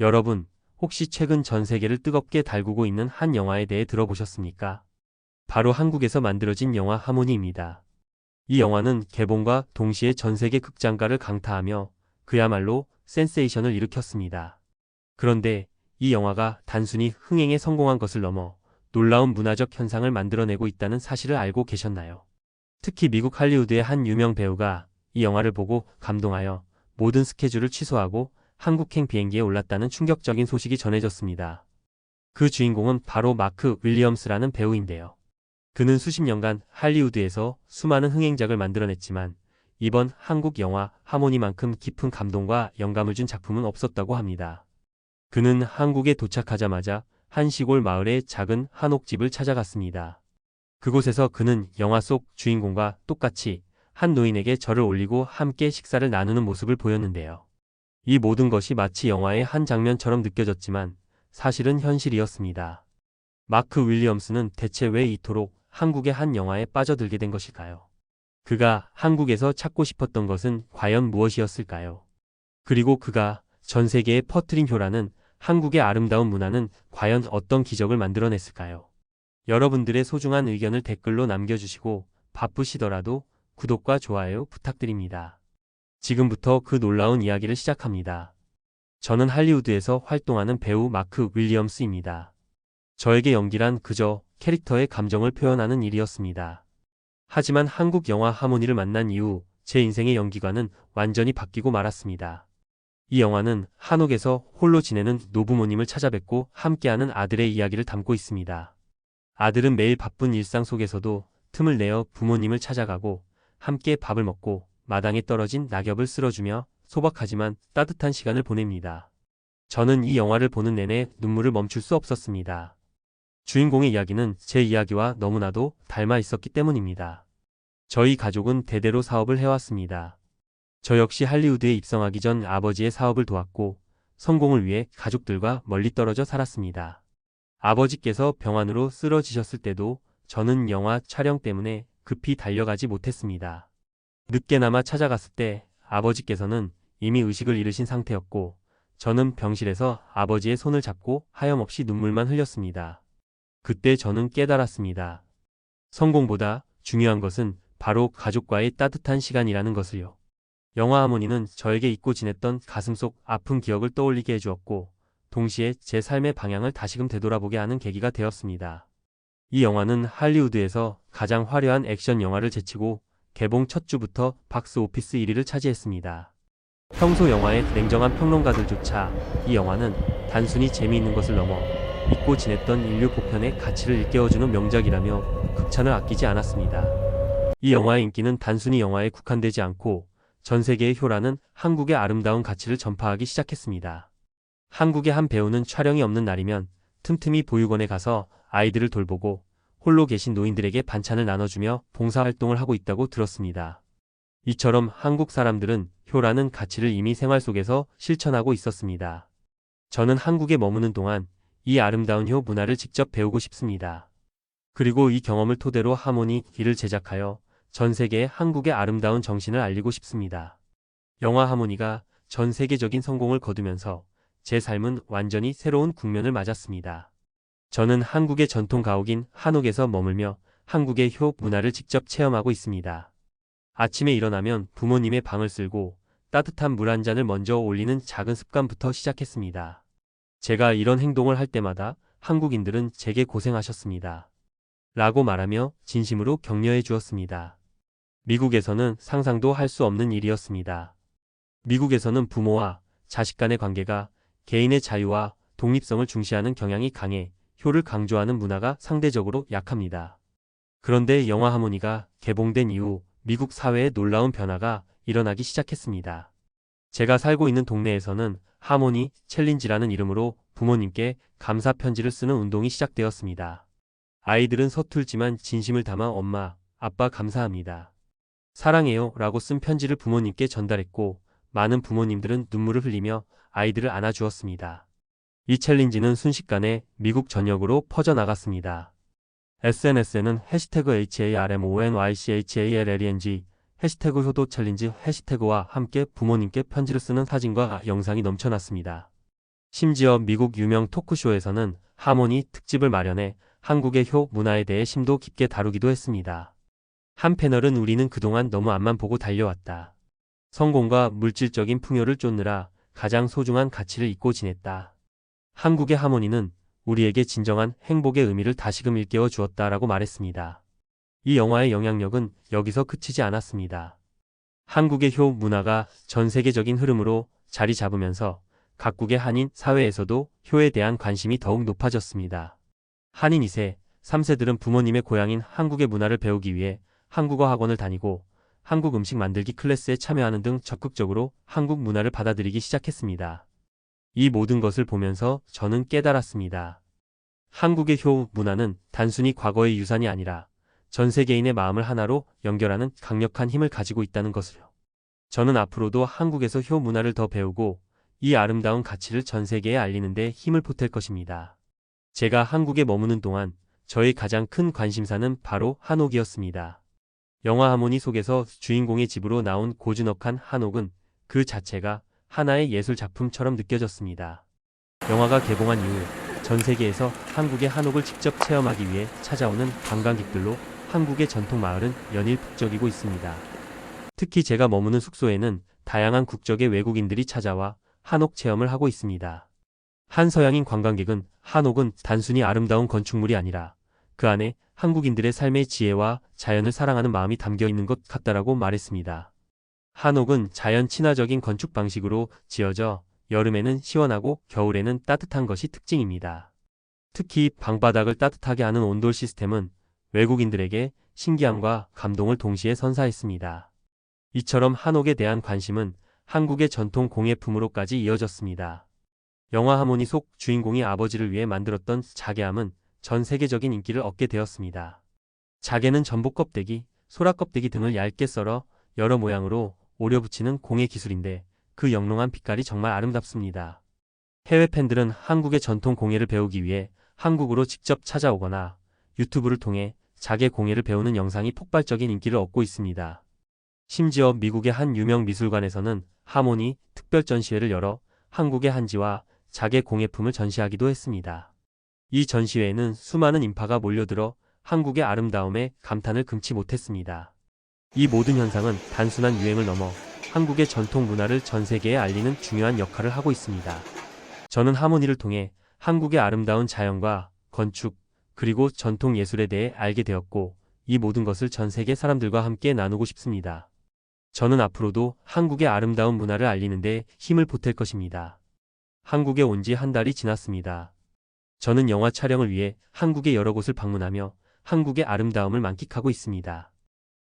여러분, 혹시 최근 전 세계를 뜨겁게 달구고 있는 한 영화에 대해 들어보셨습니까? 바로 한국에서 만들어진 영화 하모니입니다. 이 영화는 개봉과 동시에 전 세계 극장가를 강타하며 그야말로 센세이션을 일으켰습니다. 그런데 이 영화가 단순히 흥행에 성공한 것을 넘어 놀라운 문화적 현상을 만들어내고 있다는 사실을 알고 계셨나요? 특히 미국 할리우드의 한 유명 배우가 이 영화를 보고 감동하여 모든 스케줄을 취소하고 한국행 비행기에 올랐다는 충격적인 소식이 전해졌습니다. 그 주인공은 바로 마크 윌리엄스라는 배우인데요. 그는 수십 년간 할리우드에서 수많은 흥행작을 만들어냈지만 이번 한국 영화 하모니만큼 깊은 감동과 영감을 준 작품은 없었다고 합니다. 그는 한국에 도착하자마자 한 시골 마을의 작은 한옥집을 찾아갔습니다. 그곳에서 그는 영화 속 주인공과 똑같이 한 노인에게 절을 올리고 함께 식사를 나누는 모습을 보였는데요. 이 모든 것이 마치 영화의 한 장면처럼 느껴졌지만 사실은 현실이었습니다. 마크 윌리엄스는 대체 왜 이토록 한국의 한 영화에 빠져들게 된 것일까요? 그가 한국에서 찾고 싶었던 것은 과연 무엇이었을까요? 그리고 그가 전 세계에 퍼뜨린 효라는 한국의 아름다운 문화는 과연 어떤 기적을 만들어냈을까요? 여러분들의 소중한 의견을 댓글로 남겨주시고 바쁘시더라도 구독과 좋아요 부탁드립니다. 지금부터 그 놀라운 이야기를 시작합니다. 저는 할리우드에서 활동하는 배우 마크 윌리엄스입니다. 저에게 연기란 그저 캐릭터의 감정을 표현하는 일이었습니다. 하지만 한국 영화 하모니를 만난 이후 제 인생의 연기관은 완전히 바뀌고 말았습니다. 이 영화는 한옥에서 홀로 지내는 노부모님을 찾아뵙고 함께하는 아들의 이야기를 담고 있습니다. 아들은 매일 바쁜 일상 속에서도 틈을 내어 부모님을 찾아가고 함께 밥을 먹고 마당에 떨어진 낙엽을 쓸어주며 소박하지만 따뜻한 시간을 보냅니다. 저는 이 영화를 보는 내내 눈물을 멈출 수 없었습니다. 주인공의 이야기는 제 이야기와 너무나도 닮아 있었기 때문입니다. 저희 가족은 대대로 사업을 해왔습니다. 저 역시 할리우드에 입성하기 전 아버지의 사업을 도왔고 성공을 위해 가족들과 멀리 떨어져 살았습니다. 아버지께서 병환으로 쓰러지셨을 때도 저는 영화 촬영 때문에 급히 달려가지 못했습니다. 늦게나마 찾아갔을 때 아버지께서는 이미 의식을 잃으신 상태였고 저는 병실에서 아버지의 손을 잡고 하염없이 눈물만 흘렸습니다. 그때 저는 깨달았습니다. 성공보다 중요한 것은 바로 가족과의 따뜻한 시간이라는 것을요. 영화 하모니는 저에게 잊고 지냈던 가슴 속 아픈 기억을 떠올리게 해주었고, 동시에 제 삶의 방향을 다시금 되돌아보게 하는 계기가 되었습니다. 이 영화는 할리우드에서 가장 화려한 액션 영화를 제치고 개봉 첫 주부터 박스 오피스 1위를 차지했습니다. 평소 영화의 냉정한 평론가들조차 이 영화는 단순히 재미있는 것을 넘어 잊고 지냈던 인류 보편의 가치를 일깨워주는 명작이라며 극찬을 아끼지 않았습니다. 이 영화의 인기는 단순히 영화에 국한되지 않고 전 세계의 효라는 한국의 아름다운 가치를 전파하기 시작했습니다. 한국의 한 배우는 촬영이 없는 날이면 틈틈이 보육원에 가서 아이들을 돌보고 홀로 계신 노인들에게 반찬을 나눠주며 봉사활동을 하고 있다고 들었습니다. 이처럼 한국 사람들은 효라는 가치를 이미 생활 속에서 실천하고 있었습니다. 저는 한국에 머무는 동안 이 아름다운 효 문화를 직접 배우고 싶습니다. 그리고 이 경험을 토대로 하모니 길을 제작하여 전 세계에 한국의 아름다운 정신을 알리고 싶습니다. 영화 하모니가 전 세계적인 성공을 거두면서 제 삶은 완전히 새로운 국면을 맞았습니다. 저는 한국의 전통 가옥인 한옥에서 머물며 한국의 효 문화를 직접 체험하고 있습니다. 아침에 일어나면 부모님의 방을 쓸고 따뜻한 물 한 잔을 먼저 올리는 작은 습관부터 시작했습니다. 제가 이런 행동을 할 때마다 한국인들은 제게 고생하셨습니다. 라고 말하며 진심으로 격려해 주었습니다. 미국에서는 상상도 할 수 없는 일이었습니다. 미국에서는 부모와 자식 간의 관계가 개인의 자유와 독립성을 중시하는 경향이 강해 효를 강조하는 문화가 상대적으로 약합니다. 그런데 영화 하모니가 개봉된 이후 미국 사회에 놀라운 변화가 일어나기 시작했습니다. 제가 살고 있는 동네에서는 하모니 챌린지라는 이름으로 부모님께 감사 편지를 쓰는 운동이 시작되었습니다. 아이들은 서툴지만 진심을 담아 엄마, 아빠 감사합니다. 사랑해요 라고 쓴 편지를 부모님께 전달했고 많은 부모님들은 눈물을 흘리며 아이들을 안아주었습니다. 이 챌린지는 순식간에 미국 전역으로 퍼져나갔습니다. SNS에는 해시태그 HARMONYCHALLENG 해시태그 효도 챌린지 해시태그와 함께 부모님께 편지를 쓰는 사진과 영상이 넘쳐났습니다. 심지어 미국 유명 토크쇼에서는 하모니 특집을 마련해 한국의 효 문화에 대해 심도 깊게 다루기도 했습니다. 한 패널은 우리는 그동안 너무 앞만 보고 달려왔다. 성공과 물질적인 풍요를 쫓느라 가장 소중한 가치를 잊고 지냈다. 한국의 하모니는 우리에게 진정한 행복의 의미를 다시금 일깨워 주었다라고 말했습니다. 이 영화의 영향력은 여기서 그치지 않았습니다. 한국의 효 문화가 전 세계적인 흐름으로 자리 잡으면서 각국의 한인 사회에서도 효에 대한 관심이 더욱 높아졌습니다. 한인 2세, 3세들은 부모님의 고향인 한국의 문화를 배우기 위해 한국어 학원을 다니고 한국 음식 만들기 클래스에 참여하는 등 적극적으로 한국 문화를 받아들이기 시작했습니다. 이 모든 것을 보면서 저는 깨달았습니다. 한국의 효 문화는 단순히 과거의 유산이 아니라 전 세계인의 마음을 하나로 연결하는 강력한 힘을 가지고 있다는 것을요. 저는 앞으로도 한국에서 효 문화를 더 배우고 이 아름다운 가치를 전 세계에 알리는 데 힘을 보탤 것입니다. 제가 한국에 머무는 동안 저의 가장 큰 관심사는 바로 한옥이었습니다. 영화 하모니 속에서 주인공의 집으로 나온 고즈넉한 한옥은 그 자체가 하나의 예술 작품처럼 느껴졌습니다. 영화가 개봉한 이후 전 세계에서 한국의 한옥을 직접 체험하기 위해 찾아오는 관광객들로 한국의 전통 마을은 연일 북적이고 있습니다. 특히 제가 머무는 숙소에는 다양한 국적의 외국인들이 찾아와 한옥 체험을 하고 있습니다. 한 서양인 관광객은 한옥은 단순히 아름다운 건축물이 아니라 그 안에 한국인들의 삶의 지혜와 자연을 사랑하는 마음이 담겨 있는 것 같다라고 말했습니다. 한옥은 자연 친화적인 건축 방식으로 지어져 여름에는 시원하고 겨울에는 따뜻한 것이 특징입니다. 특히 방바닥을 따뜻하게 하는 온돌 시스템은 외국인들에게 신기함과 감동을 동시에 선사했습니다. 이처럼 한옥에 대한 관심은 한국의 전통 공예품으로까지 이어졌습니다. 영화 하모니 속 주인공이 아버지를 위해 만들었던 자개함은 전 세계적인 인기를 얻게 되었습니다. 자개는 전복 껍데기, 소라 껍데기 등을 얇게 썰어 여러 모양으로 오려 붙이는 공예 기술인데 그 영롱한 빛깔이 정말 아름답습니다. 해외 팬들은 한국의 전통 공예를 배우기 위해 한국으로 직접 찾아오거나 유튜브를 통해 자개 공예를 배우는 영상이 폭발적인 인기를 얻고 있습니다. 심지어 미국의 한 유명 미술관에서는 하모니 특별 전시회를 열어 한국의 한지와 자개 공예품을 전시하기도 했습니다. 이 전시회에는 수많은 인파가 몰려들어 한국의 아름다움에 감탄을 금치 못했습니다. 이 모든 현상은 단순한 유행을 넘어 한국의 전통 문화를 전 세계에 알리는 중요한 역할을 하고 있습니다. 저는 하모니를 통해 한국의 아름다운 자연과 건축, 그리고 전통 예술에 대해 알게 되었고, 이 모든 것을 전 세계 사람들과 함께 나누고 싶습니다. 저는 앞으로도 한국의 아름다운 문화를 알리는데 힘을 보탤 것입니다. 한국에 온 지 한 달이 지났습니다. 저는 영화 촬영을 위해 한국의 여러 곳을 방문하며 한국의 아름다움을 만끽하고 있습니다.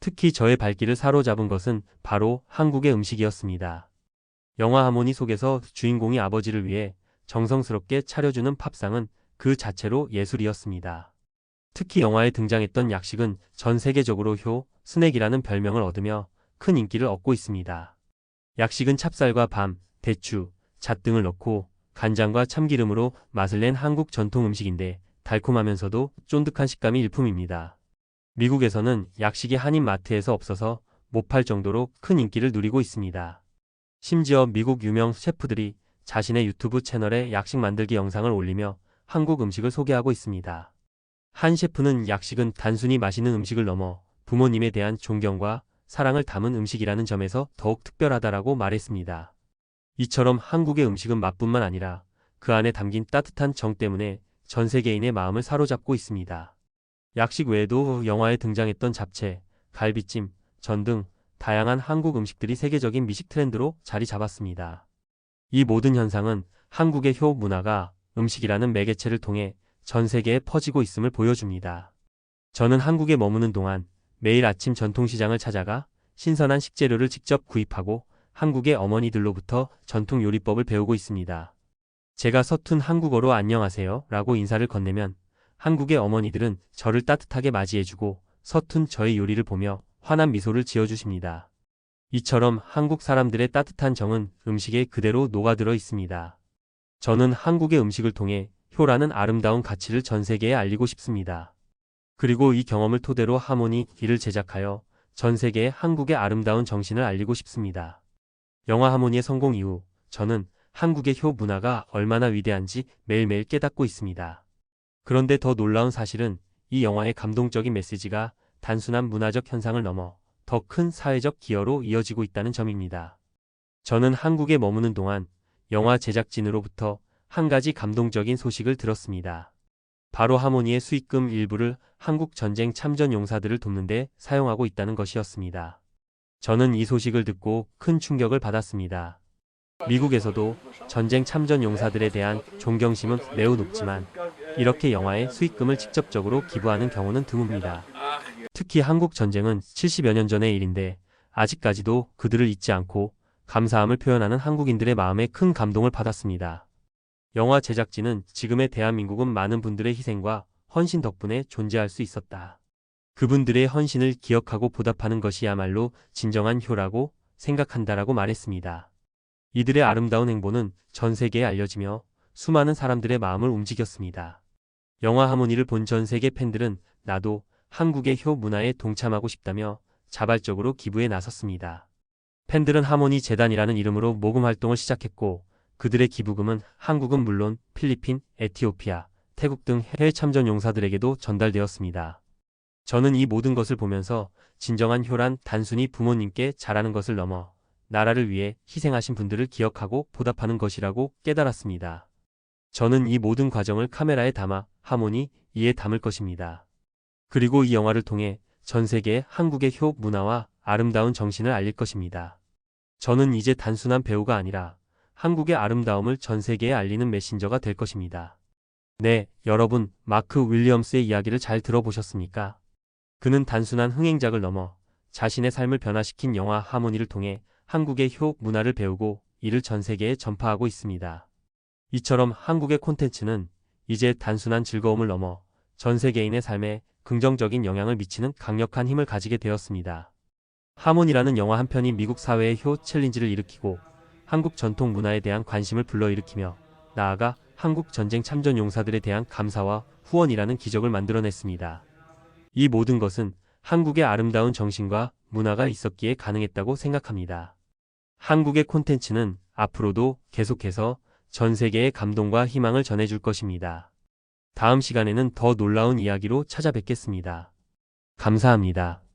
특히 저의 발길을 사로잡은 것은 바로 한국의 음식이었습니다. 영화 하모니 속에서 주인공이 아버지를 위해 정성스럽게 차려주는 팝상은 그 자체로 예술이었습니다. 특히 영화에 등장했던 약식은 전 세계적으로 효, 스낵이라는 별명을 얻으며 큰 인기를 얻고 있습니다. 약식은 찹쌀과 밤, 대추, 잣 등을 넣고 간장과 참기름으로 맛을 낸 한국 전통 음식인데 달콤하면서도 쫀득한 식감이 일품입니다. 미국에서는 약식이 한인 마트에서 없어서 못 팔 정도로 큰 인기를 누리고 있습니다. 심지어 미국 유명 셰프들이 자신의 유튜브 채널에 약식 만들기 영상을 올리며 한국 음식을 소개하고 있습니다. 한 셰프는 약식은 단순히 맛있는 음식을 넘어 부모님에 대한 존경과 사랑을 담은 음식이라는 점에서 더욱 특별하다라고 말했습니다. 이처럼 한국의 음식은 맛뿐만 아니라 그 안에 담긴 따뜻한 정 때문에 전 세계인의 마음을 사로잡고 있습니다. 약식 외에도 영화에 등장했던 잡채, 갈비찜, 전 등 다양한 한국 음식들이 세계적인 미식 트렌드로 자리 잡았습니다. 이 모든 현상은 한국의 효 문화가 음식이라는 매개체를 통해 전 세계에 퍼지고 있음을 보여줍니다. 저는 한국에 머무는 동안 매일 아침 전통시장을 찾아가 신선한 식재료를 직접 구입하고 한국의 어머니들로부터 전통 요리법을 배우고 있습니다. 제가 서툰 한국어로 안녕하세요 라고 인사를 건네면 한국의 어머니들은 저를 따뜻하게 맞이해주고 서툰 저의 요리를 보며 환한 미소를 지어주십니다. 이처럼 한국 사람들의 따뜻한 정은 음식에 그대로 녹아들어 있습니다. 저는 한국의 음식을 통해 효라는 아름다운 가치를 전 세계에 알리고 싶습니다. 그리고 이 경험을 토대로 하모니 이를 제작하여 전 세계에 한국의 아름다운 정신을 알리고 싶습니다. 영화 하모니의 성공 이후 저는 한국의 효 문화가 얼마나 위대한지 매일매일 깨닫고 있습니다. 그런데 더 놀라운 사실은 이 영화의 감동적인 메시지가 단순한 문화적 현상을 넘어 더 큰 사회적 기여로 이어지고 있다는 점입니다. 저는 한국에 머무는 동안 영화 제작진으로부터 한 가지 감동적인 소식을 들었습니다. 바로 하모니의 수익금 일부를 한국 전쟁 참전 용사들을 돕는데 사용하고 있다는 것이었습니다. 저는 이 소식을 듣고 큰 충격을 받았습니다. 미국에서도 전쟁 참전 용사들에 대한 존경심은 매우 높지만 이렇게 영화에 수익금을 직접적으로 기부하는 경우는 드뭅니다. 특히 한국 전쟁은 70여 년 전의 일인데 아직까지도 그들을 잊지 않고 감사함을 표현하는 한국인들의 마음에 큰 감동을 받았습니다. 영화 제작진은 지금의 대한민국은 많은 분들의 희생과 헌신 덕분에 존재할 수 있었다. 그분들의 헌신을 기억하고 보답하는 것이야말로 진정한 효라고 생각한다라고 말했습니다. 이들의 아름다운 행보는 전 세계에 알려지며 수많은 사람들의 마음을 움직였습니다. 영화 하모니를 본 전 세계 팬들은 나도 한국의 효 문화에 동참하고 싶다며 자발적으로 기부에 나섰습니다. 팬들은 하모니 재단이라는 이름으로 모금 활동을 시작했고 그들의 기부금은 한국은 물론 필리핀, 에티오피아, 태국 등 해외 참전 용사들에게도 전달되었습니다. 저는 이 모든 것을 보면서 진정한 효란 단순히 부모님께 잘하는 것을 넘어 나라를 위해 희생하신 분들을 기억하고 보답하는 것이라고 깨달았습니다. 저는 이 모든 과정을 카메라에 담아 하모니 이에 담을 것입니다. 그리고 이 영화를 통해 전 세계에 한국의 효 문화와 아름다운 정신을 알릴 것입니다. 저는 이제 단순한 배우가 아니라 한국의 아름다움을 전 세계에 알리는 메신저가 될 것입니다. 네, 여러분, 마크 윌리엄스의 이야기를 잘 들어보셨습니까? 그는 단순한 흥행작을 넘어 자신의 삶을 변화시킨 영화 하모니를 통해 한국의 효 문화를 배우고 이를 전 세계에 전파하고 있습니다. 이처럼 한국의 콘텐츠는 이제 단순한 즐거움을 넘어 전 세계인의 삶에 긍정적인 영향을 미치는 강력한 힘을 가지게 되었습니다. 하모니라는 영화 한 편이 미국 사회의 효 챌린지를 일으키고 한국 전통 문화에 대한 관심을 불러일으키며 나아가 한국 전쟁 참전 용사들에 대한 감사와 후원이라는 기적을 만들어냈습니다. 이 모든 것은 한국의 아름다운 정신과 문화가 있었기에 가능했다고 생각합니다. 한국의 콘텐츠는 앞으로도 계속해서 전 세계에 감동과 희망을 전해줄 것입니다. 다음 시간에는 더 놀라운 이야기로 찾아뵙겠습니다. 감사합니다.